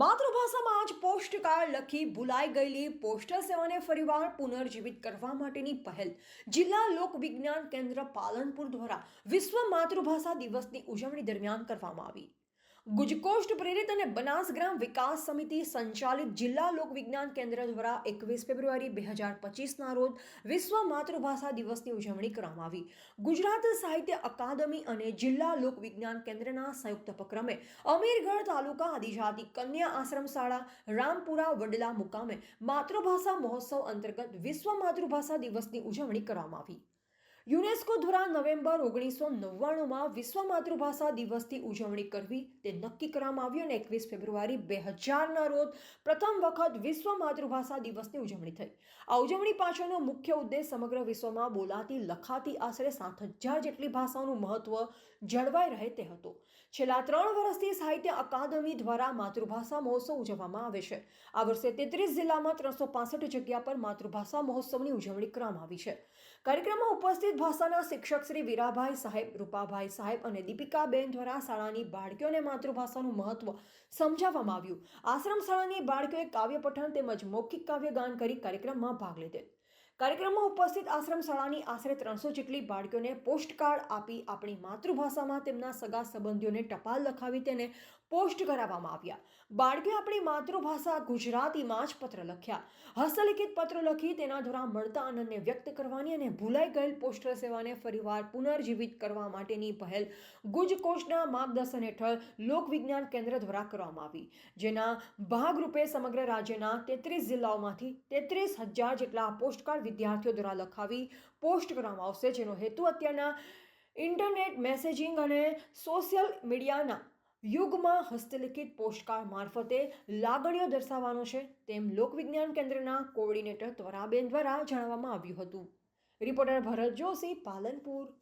માતૃભાષામાં જ post card લખી ભૂલાઈ ગયેલી પોસ્ટલ સેવાને ફરીવાર પુનર્જીવિત કરવા માટેની પહેલ. જિલ્લા લોક વિજ્ઞાન કેન્દ્ર પાલનપુર દ્વારા વિશ્વ માતૃભાષા દિવસની ઉજવણી દરમિયાન કરવામાં આવી. ગુજકોષ્ટ પ્રેરિત અને બનાસ ગ્રામ વિકાસ સમિતિ સંચાલિત જિલ્લા લોક વિજ્ઞાન કેન્દ્ર દ્વારા એકવીસ ફેબ્રુઆરી બે હજાર પચીસના રોજ વિશ્વ માતૃભાષા દિવસની ઉજવણી કરવામાં આવી. ગુજરાત સાહિત્ય અકાદમી અને જિલ્લા લોક વિજ્ઞાન કેન્દ્રના સંયુક્ત ઉપક્રમે અમીરગઢ તાલુકા આદિજાતિ કન્યા આશ્રમ શાળા, રામપુરા વડલા મુકામે માતૃભાષા મહોત્સવ અંતર્ગત વિશ્વ માતૃભાષા દિવસની ઉજવણી કરવામાં આવી. યુનેસ્કો દ્વારા નવેમ્બર ઓગણીસો નવ્વાણુંમાં વિશ્વ માતૃભાષા દિવસની ઉજવણી કરવી તે નક્કી કરવામાં આવ્યું અને એકવીસ ફેબ્રુઆરી બે હજારના રોજ પ્રથમ વખત વિશ્વ માતૃભાષા દિવસની ઉજવણી થઈ. આ ઉજવણી પાછળનો મુખ્ય ઉદ્દેશ સમગ્ર વિશ્વમાં બોલાતી, લખાતી આશરે સાત હજાર જેટલી ભાષાઓનું મહત્વ જળવાઈ રહે તે હતો. છેલ્લા ત્રણ વર્ષથી સાહિત્ય અકાદમી દ્વારા માતૃભાષા મહોત્સવ ઉજવવામાં આવે છે. આ વર્ષે તેત્રીસ જિલ્લામાં ત્રણસો જગ્યા પર માતૃભાષા મહોત્સવની ઉજવણી કરવામાં આવી છે. કાર્યક્રમમાં ઉપસ્થિત ભાષાના શિક્ષક શ્રી વીરાભાઈ સાહેબ, રૂપાભાઈ સાહેબ અને દીપિકાબેન દ્વારા શાળાની બાળકીઓને માતૃભાષાનું મહત્વ સમજાવવામાં આવ્યું. આશ્રમ શાળાની બાળકીઓએ કાવ્ય પઠન તેમજ મૌખિક કાવ્ય ગાન કરી કાર્યક્રમમાં ભાગ લીધેલ કાર્યક્રમમાં ઉપસ્થિત આશ્રમ શાળાની આશરે ત્રણસો જેટલી બાળકીઓને પોસ્ટકાર્ડ આપી આપણી માતૃભાષામાં તેમના સગા સંબંધીઓને ટપાલ લખાવી તેને પોસ્ટ કરાવવામાં આવ્યા. બાળકીઓ આપણી માતૃભાષા ગુજરાતીમાં જ પત્ર લખ્યા. હસ્તલિખિત પત્ર લખી તેના દ્વારા મળતા આનંદને વ્યક્ત કરવાની અને ભૂલાઈ ગયેલ પોસ્ટલ સેવાને ફરીવાર પુનર્જીવિત કરવા માટેની પહેલ ગુજકોષના માર્ગદર્શન હેઠળ લોકવિજ્ઞાન કેન્દ્ર દ્વારા કરવામાં આવી. જેના ભાગરૂપે સમગ્ર રાજ્યના તેત્રીસ જિલ્લાઓમાંથી તેત્રીસ હજાર જેટલા પોસ્ટકાર્ડ વિદ્યાર્થીઓ દ્વારા લખાવી પોસ્ટ કરવામાં આવશે, જેનો હેતુ અત્યારના ઇન્ટરનેટ મેસેજિંગ અને સોશિયલ મીડિયાના યુગમાં હસ્તલિખિત પોસ્ટકાર્ડ મારફતે લાગણીઓ દર્શાવવાનો છે. તેમ લોકવિજ્ઞાન કેન્દ્રના કોઓર્ડિનેટર ત્વરાબેન દ્વારા જણાવવામાં આવ્યું હતું. રિપોર્ટર ભરત જોશી, પાલનપુર.